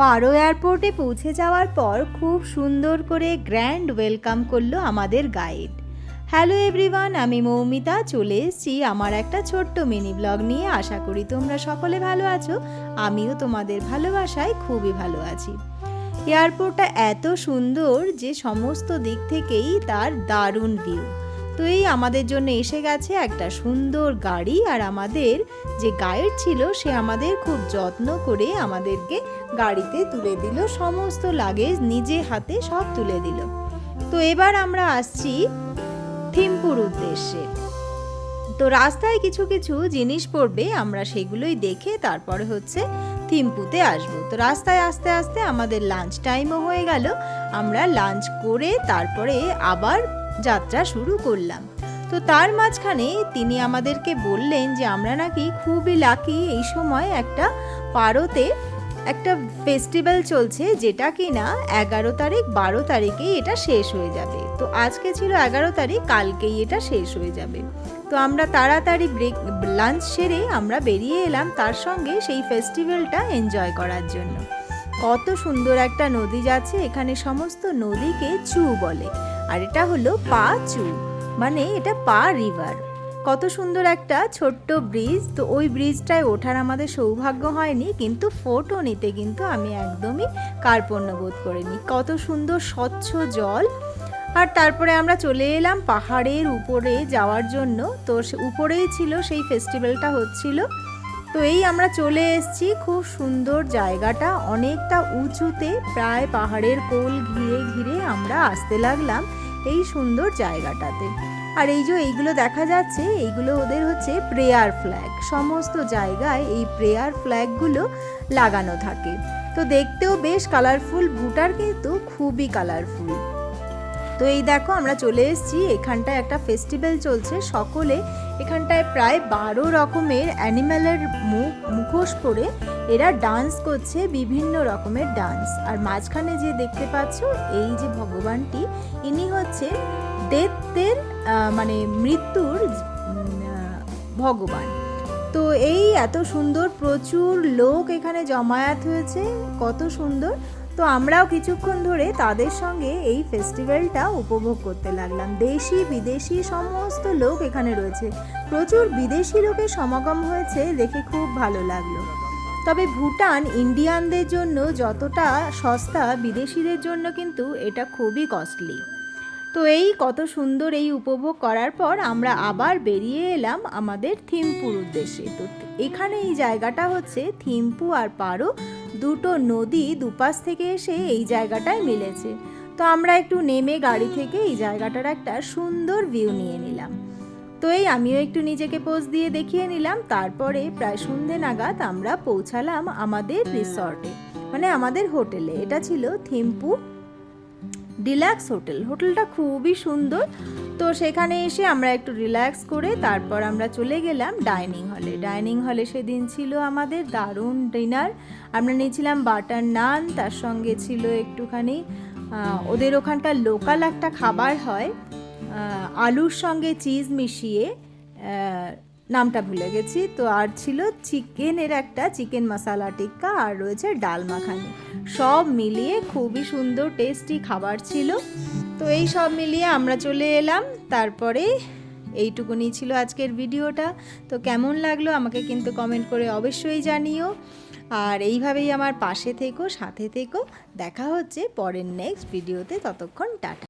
পারো এয়ারপোর্টে পৌঁছে যাওয়ার পর খুব সুন্দর করে গ্র্যান্ড ওয়েলকাম করল আমাদের গাইড। হ্যালো এভরিওয়ান, আমি মৌমিতা, চলে এসেছি আমার একটা ছোট্ট মিনি ব্লগ নিয়ে। আশা করি তোমরা সকলে ভালো আছো, আমিও তোমাদের ভালোবাসায় খুবই ভালো আছি। এয়ারপোর্টটা এত সুন্দর যে সমস্ত দিক থেকেই তার দারুণ ভিউ এই আমাদের জন্য এসে গেছে একটা সুন্দর গাড়ি আর আমাদের যে গাইড ছিল, সে আমাদের খুব যত্ন করে আমাদেরকে গাড়িতে তুলে দিল, সমস্ত লাগেজ নিজে হাতে সব তুলে দিল। তো এবার আমরা আসছি থিম্পুর উদ্দেশ্যে। তো রাস্তায় কিছু কিছু জিনিস পড়বে, আমরা সেগুলোই দেখে তারপরে হচ্ছে থিম্পুতে আসব। তো রাস্তায় আস্তে আস্তে আমাদের লাঞ্চ টাইমও হয়ে গেল। আমরা লাঞ্চ করে তারপরে আবার যাত্রা শুরু করলাম। তো তার মাঝখানে তিনি আমাদেরকে বললেন যে, আমরা নাকি খুবই লাকি এই সময় একটা পারোতে একটা ফেস্টিভ্যাল চলছে যেটা কি না এগারো তারিখ, বারো তারিখেই এটা শেষ হয়ে যাবে। তো আজকে ছিল এগারো তারিখ, কালকেই এটা শেষ হয়ে যাবে। তো আমরা তাড়াতাড়ি ব্রেক লাঞ্চ সেরে আমরা বেরিয়ে এলাম তার সঙ্গে সেই ফেস্টিভ্যালটা এনজয় করার জন্য। কত সুন্দর একটা নদী যাচ্ছে, এখানে সমস্ত নদীকে চু বলে। আর এটা হলো পা চু মানে এটা পা রিভার। কত সুন্দর একটা ছোট্ট ব্রিজ, তো ওই ব্রিজটায় ওঠার আমাদের সৌভাগ্য হয়নি, কিন্তু ফটো নিতে কিন্তু আমি একদমই কার্পণ্য বোধ করিনি। কত সুন্দর স্বচ্ছ জল। আর তারপরে আমরা চলে এলাম পাহাড়ের উপরে যাওয়ার জন্য, তো উপরেই ছিল, সেই ফেস্টিভ্যালটা হচ্ছিল। তো এই আমরা চলে এসেছি। খুব সুন্দর জায়গাটা। অনেকটা উঁচুতে, প্রায় পাহাড়ের কোল ঘিরে ঘিরে আমরা আসতে লাগলাম এই সুন্দর জায়গাটাতে। আর এই যে এইগুলো দেখা যাচ্ছে, এইগুলো ওদের হচ্ছে প্রেয়ার ফ্ল্যাগ সমস্ত জায়গায় এই প্রেয়ার ফ্ল্যাগগুলো লাগানো থাকে। তো দেখতেও বেশ কালারফুল ভুটার কিন্তু খুবই কালারফুল তো এই দেখো আমরা চলে এসেছি। এখানটায় একটা ফেস্টিভ্যাল চলছে। সকলে এখানটায় প্রায় বারো রকমের অ্যানিম্যালের মুখ মুখোশ পরে এরা ডান্স করছে বিভিন্ন রকমের ডান্স। আর মাঝখানে যে দেখতে পাচ্ছ, এই যে ভগবানটি, ইনি হচ্ছে ডেথের মানে মৃত্যুর ভগবান। তো এই এত সুন্দর প্রচুর লোক এখানে জমায়েত হয়েছে, কত সুন্দর। তো আমরাও কিছুক্ষণ ধরে তাদের সঙ্গে এই ফেস্টিভ্যালটা উপভোগ করতে লাগলাম। দেশি, বিদেশি সমস্ত লোক এখানে রয়েছে। প্রচুর বিদেশি লোকের সমাগম হয়েছে, দেখে খুব ভালো লাগল। তবে ভুটান ইন্ডিয়ানদের জন্য যতটা সস্তা, বিদেশিদের জন্য কিন্তু এটা খুবই কস্টলি। তো এই কত সুন্দর এই উপভোগ করার পর আমরা আবার বেরিয়ে এলাম আমাদের থিম্পুর উদ্দেশ্যে। তো এখানে এই জায়গাটা হচ্ছে থিম্পু আর পারো দুটো নদী দুপাশ থেকে এসে এই জায়গাটায় মিলেছে। তো আমরা একটু নেমে গাড়ি থেকে এই জায়গাটার একটা সুন্দর ভিউ নিয়ে নিলাম। তো এই আমিও একটু নিজেকে পোজ দিয়ে দেখিয়ে নিলাম, তারপরে প্রায় সন্ধে নাগাদ আমরা পৌঁছালাম আমাদের রিসর্টে মানে আমাদের হোটেলে এটা ছিল থিম্পু ডিলাক্স হোটেল হোটেলটা খুবই সুন্দর। তো সেখানে এসে আমরা একটু রিল্যাক্স করে তারপর আমরা চলে গেলাম ডাইনিং হলে ডাইনিং হলে সেদিন ছিল আমাদের দারুণ ডিনার আমরা নিয়েছিলাম বাটার নান তার সঙ্গে ছিল একটুখানি ওদের ওখানকার লোকাল একটা খাবার হয় আলুর সঙ্গে চিজ মিশিয়ে নামটা ভুলে গেছি। তো আর ছিল চিকেনের একটা চিকেন মশালা টিক্কা আর রয়েছে ডাল মাখানি। সব মিলিয়ে খুবই সুন্দর, টেস্টি খাবার ছিল। তো এই সব মিলিয়ে আমরা চলে এলাম। তারপরে এইটুকুনি ছিল আজকের ভিডিওটা। তো কেমন লাগল আমাকে কিন্তু কমেন্ট করে অবশ্যই জানিও। আর এইভাবেই আমার পাশে থেকো, সাথে থেকো। দেখা হচ্ছে পরের নেক্সট ভিডিওতে। ততক্ষণ টাটা।